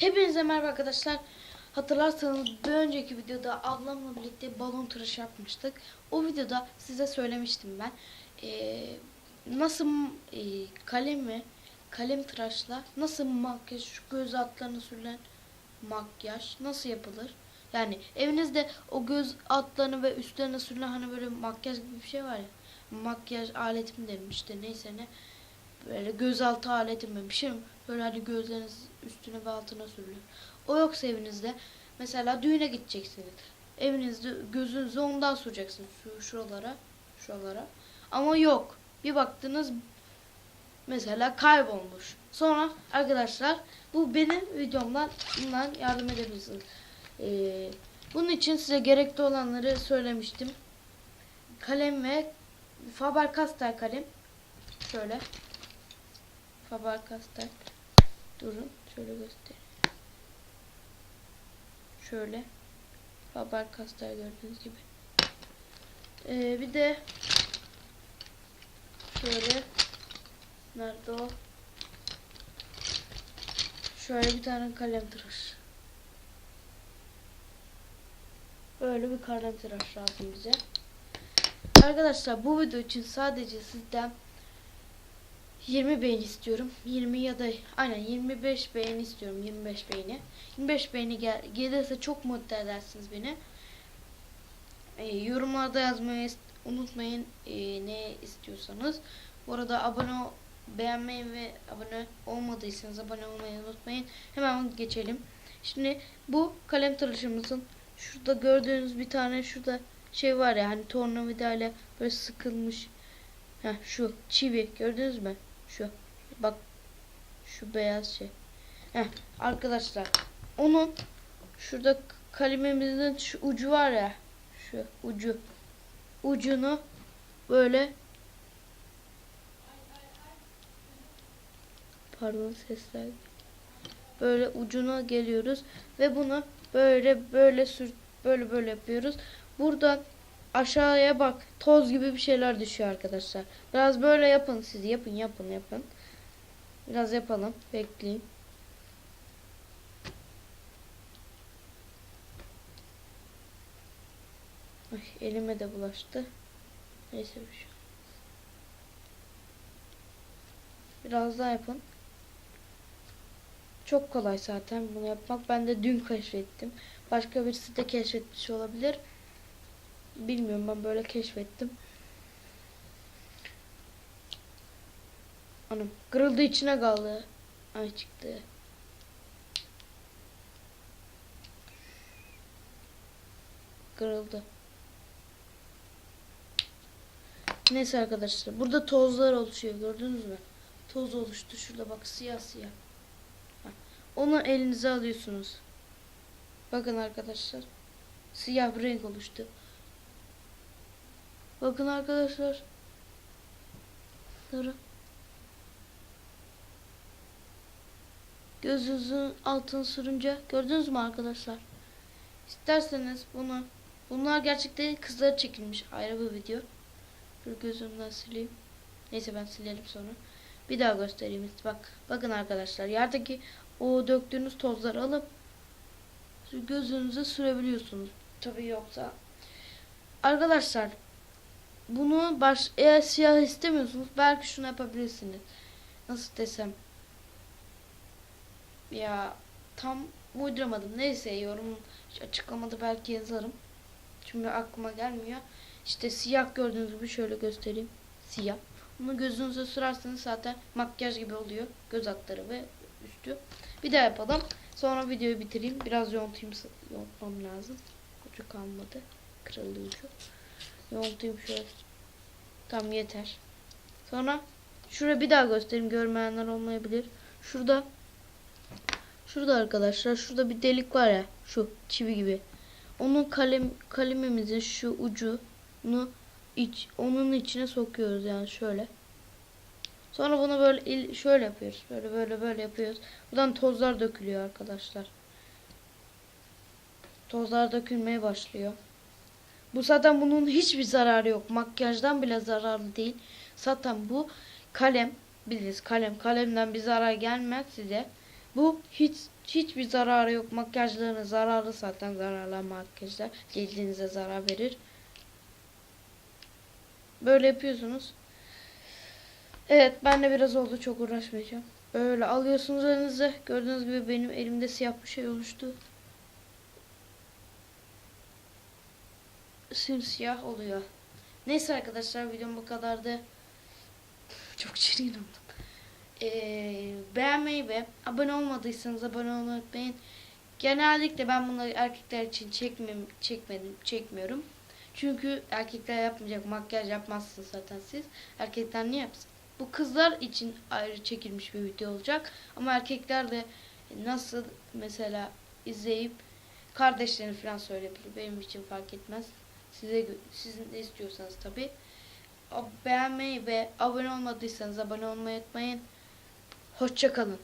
Hepinize merhaba arkadaşlar. Hatırlarsanız bir önceki videoda ablamla birlikte balon tıraşı yapmıştık. O videoda size söylemiştim ben. Ee, nasıl e, kalem mi? Kalem tıraşla nasıl makyaj, şu göz altlarına sürülen makyaj nasıl yapılır? Yani evinizde o göz altlarını ve üstlerine sürülen hani böyle makyaj gibi bir şey var ya. Makyaj aleti mi derim işte neyse ne. Böyle gözaltı aleti mi bir şey mi? Böyle hani gözleriniz üstüne ve altına sürülür. O yoksa evinizde mesela düğüne gideceksiniz. Evinizde gözünüzü ondan süreceksin şu şuralara, şuralara. Ama yok. Bir baktınız mesela kaybolmuş. Sonra arkadaşlar bu benim videomdan bundan yardım edebilirsiniz. Ee, bunun için size gerekli olanları söylemiştim. Kalem ve Faber-Castell kalem. Şöyle. Faber-Castell. Durun. Şöyle göstereyim. Şöyle. Faber-Castell gördüğünüz gibi. Ee, bir de şöyle nerede o? Şöyle bir tane kalem tıraş. Böyle bir kalem tıraş lazım bize. Arkadaşlar bu video için sadece sizden 20 beğeni istiyorum. 20 ya da aynen 25 beğeni istiyorum. 25 beğeni. 25 beğeni gel gelirse çok mutlu edersiniz beni. Ee, yorumlarda yazmayı unutmayın ee, ne istiyorsanız. Bu arada abone beğenmeyi ve abone olmadıysanız abone olmayı unutmayın. Hemen geçelim. Şimdi bu kalem tıraşımızın şurada gördüğünüz bir tane şurada şey var ya hani tornavida ile böyle sıkılmış. Heh, şu çivi gördünüz mü? Şu. Bak şu beyaz şey. Heh, arkadaşlar onun şurada kalemimizin şu ucu var ya şu ucu ucunu böyle pardon sesler böyle ucuna geliyoruz ve bunu böyle böyle sür böyle böyle yapıyoruz. Buradan aşağıya bak toz gibi bir şeyler düşüyor arkadaşlar. Biraz böyle yapın siz yapın yapın yapın. Biraz yapalım. Bekleyin. Ay, elime de bulaştı. Neyse bir şey. Biraz daha yapın. Çok kolay zaten bunu yapmak. Ben de dün keşfettim. Başka birisi de keşfetmiş olabilir. Bilmiyorum ben böyle keşfettim. Anam kırıldı içine kaldı. Ay çıktı. Kırıldı. Neyse arkadaşlar. Burada tozlar oluşuyor. Gördünüz mü? Toz oluştu. Şurada bak siyah siyah. Onu elinize alıyorsunuz. Bakın arkadaşlar. Siyah bir renk oluştu. Bakın arkadaşlar. Sarı. Gözünüzün altını sürünce gördünüz mü arkadaşlar? İsterseniz bunu bunlar gerçekten kızlara çekilmiş ayrı bir video. Dur gözümden sileyim. Neyse ben silerim sonra. Bir daha göstereyim. Bak bakın arkadaşlar yerdeki o döktüğünüz tozları alıp gözünüze sürebiliyorsunuz. Tabii yoksa arkadaşlar bunu baş eğer siyah istemiyorsunuz belki şunu yapabilirsiniz. Nasıl desem ya tam uyduramadım. Neyse yorum açıklamada belki yazarım. Şimdi aklıma gelmiyor. İşte siyah gördüğünüz gibi şöyle göstereyim. Siyah. Bunu gözünüze sürerseniz zaten makyaj gibi oluyor. Göz altları ve üstü. Bir daha yapalım. Sonra videoyu bitireyim. Biraz yontayım. Yontmam lazım. Ucu kalmadı. Kırıldı. Yontayım şöyle. Tam yeter. Sonra şuraya bir daha göstereyim. Görmeyenler olmayabilir. Şurada Şurada arkadaşlar şurada bir delik var ya şu çivi gibi. Onun kalem kalemimizin şu ucunu iç onun içine sokuyoruz yani şöyle. Sonra bunu böyle il, şöyle yapıyoruz. Böyle böyle böyle yapıyoruz. Buradan tozlar dökülüyor arkadaşlar. Tozlar dökülmeye başlıyor. Bu zaten bunun hiçbir zararı yok. Makyajdan bile zararlı değil. Zaten bu kalem biliriz kalem kalemden bir zarar gelmez size. Bu hiç hiçbir zararı yok. Makyajlarına zararlı zaten zararlı makyajlar cildinize zarar verir. Böyle yapıyorsunuz. Evet ben de biraz oldu çok uğraşmayacağım. Böyle alıyorsunuz elinize. Gördüğünüz gibi benim elimde siyah bir şey oluştu. Simsiyah oluyor. Neyse arkadaşlar videom bu kadardı. Çok çirkin oldum. Ee, beğenmeyi ve abone olmadıysanız abone olmayı unutmayın. Genellikle ben bunları erkekler için çekmem, çekmedim, çekmiyorum. Çünkü erkekler yapmayacak, makyaj yapmazsınız zaten siz. Erkekler niye yapsın? Bu kızlar için ayrı çekilmiş bir video olacak. Ama erkekler de nasıl mesela izleyip kardeşlerini falan söyleyebilir. Benim için fark etmez. Size gö- siz ne istiyorsanız tabi. Beğenmeyi ve abone olmadıysanız abone olmayı unutmayın. Hoşça kalın.